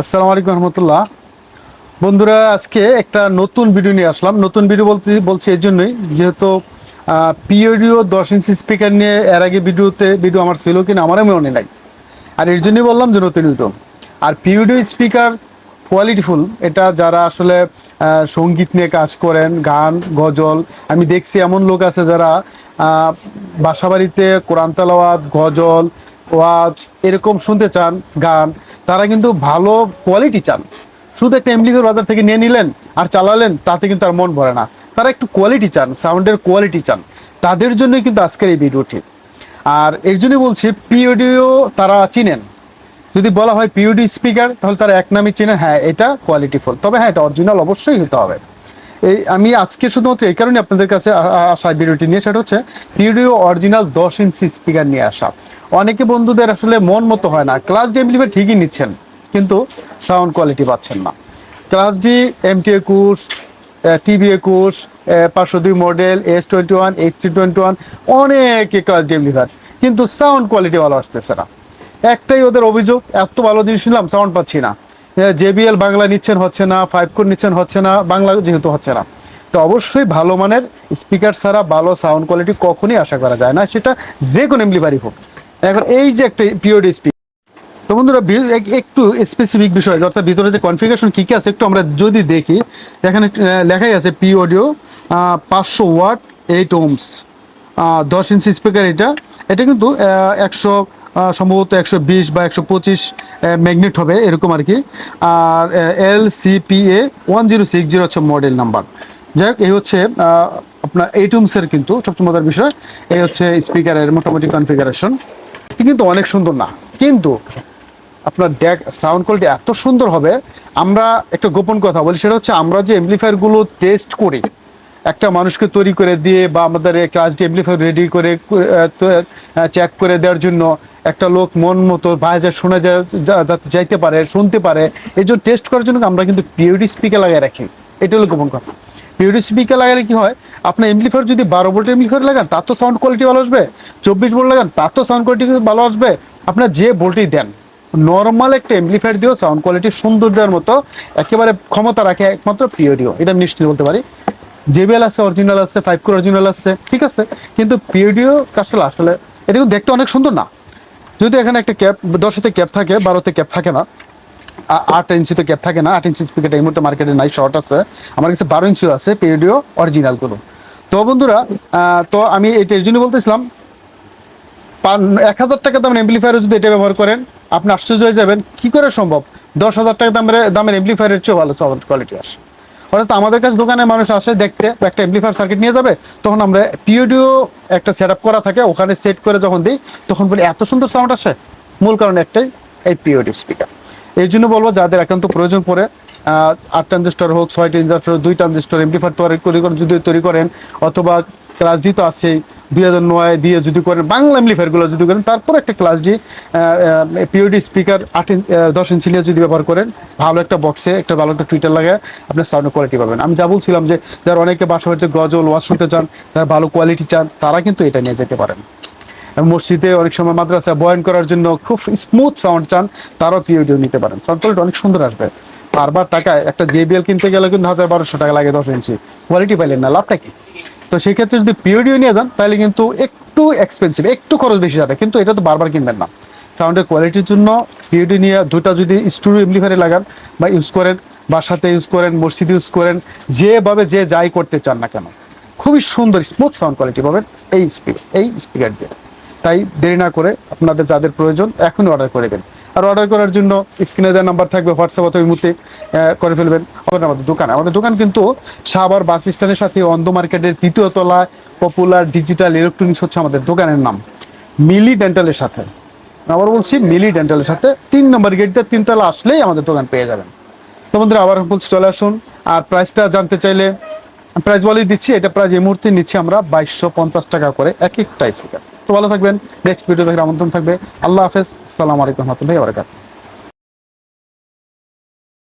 আসসালামু আলাইকুম রহমতুল্লাহ। বন্ধুরা, আজকে একটা নতুন ভিডিও নিয়ে আসলাম। নতুন ভিডিও বলতে, বলছি এই জন্যই, যেহেতু পিওডিও দশ ইঞ্চি স্পিকার নিয়ে এর আগে ভিডিওতে ভিডিও আমার ছিল কিনা, আমারও মনে নাই। আর এর জন্যই বললাম যে নতুন ভিডিও আর পিওডিও স্পিকার কোয়ালিটিফুল এটা যারা আসলে সংগীত নিয়ে কাজ করেন, গান, গজল, আমি দেখছি এমন লোক আছে যারা বাসাবাড়িতে কোরআন তালাওয়াত, গজল, ওয়াজ এরকম শুনতে চান, গান, তারা কিন্তু ভালো কোয়ালিটি চান। শুধু একটা এমলিফায়ার বাজার থেকে নিয়ে নিলেন আর চালালেন, তাতে কিন্তু আর মন ভরে না। তারা একটু কোয়ালিটি চান সাউন্ডের কোয়ালিটি চান। তাদের জন্যই কিন্তু আজকের এই ভিডিওটি। আর এর জন্যই বলছি পিওডিও তারা চিনেন। যদি বলা হয় পিওডি স্পিকার তাহলে তারা এক নামই চেনে হ্যাঁ এটা কোয়ালিটিফুল তবে হ্যাঁ এটা অরিজিনাল অবশ্যই হতে হবে। এই, আমি আজকে শুধুমাত্র এই কারণে আপনাদের কাছে আসা ভিডিওটি নিয়ে, সেটা হচ্ছে পিওডিও অরিজিনাল দশ ইঞ্চি স্পিকার নিয়ে আসা। অনেকে বন্ধুদের আসলে মন মতো হয় না। ক্লাস ডি এমপ্লিফার ঠিকই নিচ্ছেন, কিন্তু সাউন্ড কোয়ালিটি পাচ্ছেন না। ক্লাস ডি এমটি একুশ টিভি একুশ পাঁচশো দুই model S twenty one H three twenty one অনেকে ক্লাস ডি এমপ্লিফার কিন্তু সাউন্ড কোয়ালিটি ভালো আসতেছে না। একটাই ওদের অভিযোগ, এত ভালো জিনিস নিলাম সাউন্ড পাচ্ছি না। জেবিএল বাংলা নিচ্ছেন হচ্ছে না ফাইভ কোর নিচ্ছেন হচ্ছে না, বাংলা যেহেতু হচ্ছে না। তো অবশ্যই ভালো মানের স্পিকার ছাড়া ভালো সাউন্ড কোয়ালিটি কখনই আশা করা যায় না, সেটা যে কোনো এমপ্লিফারই হোক। এখন এই যে একটা পিওডি স্পিকার তো বন্ধুরা এক- একটু স্পেসিফিক বিষয়, অর্থাৎ ভিতরে যে কনফিগারেশন কী কী আছে, একটু আমরা যদি দেখি, এখানে লেখাই আছে পি অডিও পাঁচশো ওয়াট এইট ওমস দশ ইঞ্চি স্পিকার এটা। এটা কিন্তু একশো সম্ভবত একশো বিশ বা একশো পঁচিশ ম্যাগনেট হবে, এরকম আর কি। আর L CPA one zero six zero হচ্ছে মডেল নাম্বার যাই হোক, এই হচ্ছে আপনার এইটুমসের কিন্তু সবচেয়ে মজার বিষয়, এই হচ্ছে স্পিকারের মোটামুটি কনফিগারেশন কিন্তু অনেক সুন্দর না, কিন্তু আপনার দেখ সাউন্ড কোয়ালিটি এত সুন্দর হবে, আমরা একটা গোপন কথা বলি, সেটা হচ্ছে আমরা যে এমপ্লিফায়ারগুলো টেস্ট করি একটা মানুষকে তৈরি করে দিয়ে বা আমাদের ক্লাস ডি এমপ্লিফায়ার রেডি করে চেক করে দেওয়ার জন্য একটা লোক মন মতো বাজে শোনা যায় যাইতে পারে, শুনতে পারে এই জন্য টেস্ট করার জন্য আমরা কিন্তু পিওডি স্পিকার লাগিয়ে রাখি। এটা হলো গোপন কথা। পিওডি স্পিকার লাগালে কি হয়? আপনার এমপ্লিফায়ার যদি বারো ভোল্টের এমপ্লিফায়ার লাগান, তার তো সাউন্ড কোয়ালিটি ভালো আসবে। চব্বিশ ভোল্ট লাগান, তার তো সাউন্ড কোয়ালিটি ভালো আসবে। আপনার যে ভোল্টেই দেন নর্মাল একটা এমপ্লিফায়ার দিয়েও সাউন্ড কোয়ালিটি সুন্দর দেওয়ার মতো একেবারে ক্ষমতা রাখে একমাত্র পিওডিও এটা নিশ্চিত বলতে পারি। জেবিএল আছে অরিজিনাল আছে ফাইভ কোর অরিজিনাল আছে, ঠিক আছে? কিন্তু পিওডিও আসলে আসলে এটা কিন্তু দেখতে অনেক সুন্দর না। যদি এখানে একটা ক্যাপ দশতে ক্যাপ থাকে, বারোতে ক্যাপ থাকে না আট ইঞ্চিতে ক্যাপ থাকে না, আট ইঞ্চি স্পিকারটা এই মুহূর্তে মার্কেটে নাই শর্ট আছে। আমার কাছে বারো ইঞ্চিও আছে পিওডিও অরিজিনালগুলো তো বন্ধুরা তো আমি এটা এর জন্য বলতেছিলাম এক হাজার টাকা দামের এমপ্লিফায়ার যদি এটা ব্যবহার করেন, আপনি আশ্চর্য হয়ে যাবেন, কি করে সম্ভব? দশ হাজার টাকা দামের দামের এমপ্লিফায়ারের চেয়েও ভালো সাউন্ড কোয়ালিটি আসে। অর্থাৎ আমাদের কাছে দোকানে মানুষ আসে, দেখতে, একটা এমপ্লিফায়ার সার্কিট নিয়ে যাবে, তখন আমরা পিওডিও একটা সেট করা থাকে, ওখানে সেট করে যখন দিই, তখন বলি, এত সুন্দর সাউন্ড আসে। মূল কারণ একটাই, এই পিওডি স্পিকার এই জন্য বলব, যাদের একান্ত প্রয়োজন পড়ে আট ট্রানজিস্টর হোক, ছয় ট্রানজিস্টর দুই ট্রানজিস্টর এমপ্লিফায়ার তৈরি করেন করে যদি তৈরি করেন, অথবা ক্লাস ডি তো আছেই। দুই হাজার নয় দিয়ে যদি করেন, বাংলা এমপ্লিফায়ারগুলো যদি করেন, তারপর একটা ক্লাস ডি পিওডি স্পিকার আট দশ ইঞ্চি নিয়ে যদি ব্যবহার করেন, ভালো একটা বক্সে একটা ভালো একটা টুইটার লাগায় আপনার সাউন্ড কোয়ালিটি পাবেন। আমি যা বলছিলাম যে, যারা অনেকে বাসা বাড়িতে গজল, ওয়াজ শুনতে চান, যারা ভালো কোয়ালিটি চান, তারা কিন্তু এটা নিয়ে যেতে পারেন। মসজিদে অনেক সময় মাদ্রাসা বয়ন করার জন্য খুব স্মুথ সাউন্ড চান, তারাও পিওডিও নিতে পারেন। সাউন্ড কোয়ালিটি অনেক সুন্দর আসবে। বারবার টাকায় একটা জেবিএল কিনতে গেলে কিন্তু হাজার বারোশো টাকা লাগে দশ ইঞ্চি। কোয়ালিটি পাইলেন না, লাভটা কি? তো সেই ক্ষেত্রে যদি পিওডিও নিয়ে যান, তাহলে কিন্তু একটু এক্সপেন্সিভ একটু খরচ বেশি যাবে। কিন্তু এটা তো বারবার কিনবেন না। সাউন্ডের কোয়ালিটির জন্য পিওডি নিয়ে দুটা যদি স্টুডিও এমপ্লিফায়ারে লাগান বা ইউজ করেন, বাসাতে ইউজ করেন, মসজিদে ইউজ করেন, যেভাবে যে যাই করতে চান না কেন, খুবই সুন্দর স্মুথ সাউন্ড কোয়ালিটি পাবেন এই স্পিক এই স্পিকার দিয়ে। তাই দেরি না করে আপনাদের যাদের প্রয়োজন, এখনই অর্ডার করে দেন আর অর্ডার করার জন্য স্ক্রিনে দেওয়ার নাম্বার থাকবে হোয়াটসঅ্যাপ অথবা মুহূর্তে করে ফেলবেন। আমাদের দোকান। আমাদের দোকান কিন্তু সাবার বাস স্ট্যান্ডের সাথে অন্ধ মার্কেটের তৃতীয় তলায় পপুলার ডিজিটাল ইলেকট্রনিক্স হচ্ছে আমাদের দোকানের নাম। মিলি ডেন্টালের সাথে। আবার বলছি, মিলি ডেন্টালের সাথে তিন নম্বর গেট দিয়ে তিনতলা আসলেই আমাদের দোকান পেয়ে যাবেন। তো বন্ধুরা, আবার বলছি, চলে আসুন। আর প্রাইসটা জানতে চাইলে প্রাইস বলেই দিচ্ছি, এটা প্রাইস এই মুহূর্তে নিচ্ছি আমরা বাইশশো পঞ্চাশ টাকা করে এক একটা স্পিকার তো ভালো থাকবেন। নেক্সট ভিডিও দেখার আমন্ত্রণ থাকবে। আল্লাহ হাফেজ। আসসালামু আলাইকুম রহমতুল্লাহ বারকাত